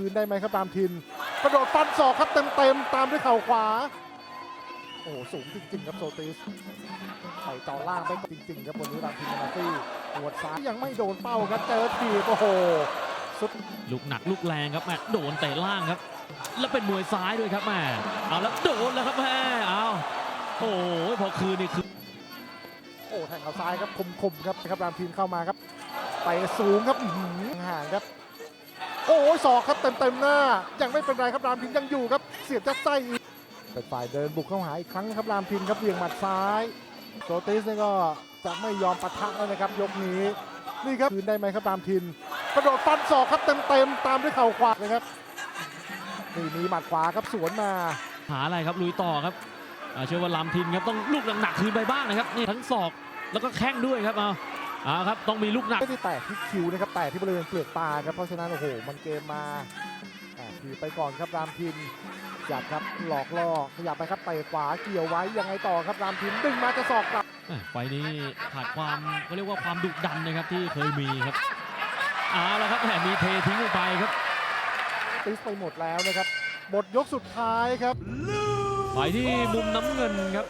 คืนได้ไหมครับตามทินกระโดดฟันศอกครับเต็มๆตามด้วยเข่าขวา โอ้โหสูงจริงๆครับโซติสใส่ต่อล่างไปจริงๆครับวันนี้ตามทินมาตี้หัวดซ้ายยังไม่โดนเป้าครับเจอทีบโอ้โหสุดลูกหนักลูกแรงครับแม่โดนเตะล่างครับ แล้วเป็นมวยซ้ายด้วยครับแม่เอาแล้วโดนแล้วครับแม่เอาโอ้ยพอคืนนี่คือโอ้แทงเข่าซ้ายครับคมๆครับนะครับรามทินเข้ามาครับไปสูงครับอื้อหือห่างครับ โอ้ยศอกครับเต็มๆหน้า ยังไม่เป็นไรครับรามทินยังอยู่ครับ เสียบจัดไส้อีกเป็นฝ่ายเดินบุกเข้าหาอีกครั้งครับรามทินครับเบี่ยงหมัดซ้ายโซติสนี่ก็จะไม่ยอมปะทะแล้วนะครับ ยกนี้นี่ครับคืนได้ไหมครับรามทินกระโดดฟันศอกครับเต็มๆตามด้วยเข่าขวาเลยครับนี่มีหมัดขวาครับสวนมาหาอะไรครับลุยต่อครับเชื่อว่าลามทินครับต้องลูกหนักๆคืนไปบ้างนะครับนี่ทั้งศอกแล้วก็แข้งด้วยครับเอา อาครับต้องมีลูกหนัก ไม่ได้แตกที่คิวนะครับแตกที่บริเวณเปลือกตาครับเพราะฉะนั้นโอ้โหมันเกมมาอ่าถือไปก่อนครับรามทินจับครับหลอกล่อขยับไปครับเตะขวาเกี่ยวไว้ยังไงต่อครับรามทินดึงมาจะสอกกลับแม่ไฟล์นี้ขาดความเขาเรียกว่าความดุดันนะครับที่เคยมีครับเอาละครับแหมมีเททิ้งลงไปครับติสไปหมดแล้วนะครับหมดยกสุดท้ายครับไฟล์ที่มุมน้ำเงินครับ